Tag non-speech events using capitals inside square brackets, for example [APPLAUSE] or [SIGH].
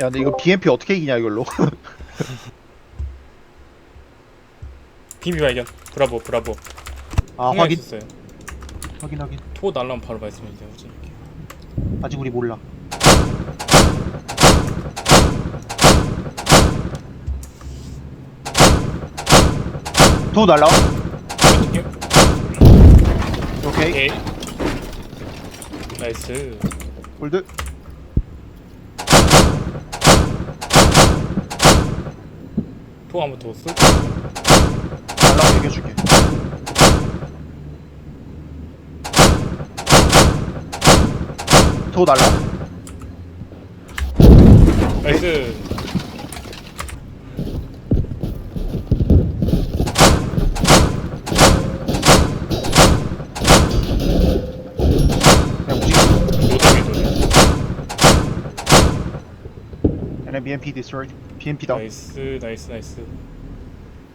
야 근데 이거 BMP 어떻게 이기냐 이걸로? [LAUGHS] 비비 발견. 브라보 브라보. 아 확인. 있어요. 확인 확인. 토 날라면 바로 말씀해 주세요 혹시 아직 우리 몰라. 도 날라와? 오케이. 오케이. 나이스. 골드 토 한번 더 쏠. 날라와 얘기해줄게. 도 날라. 나이스. 그냥 움직여 노답이 노답 얘네 BMP destroyed BMP다. 나이스 나이스 나이스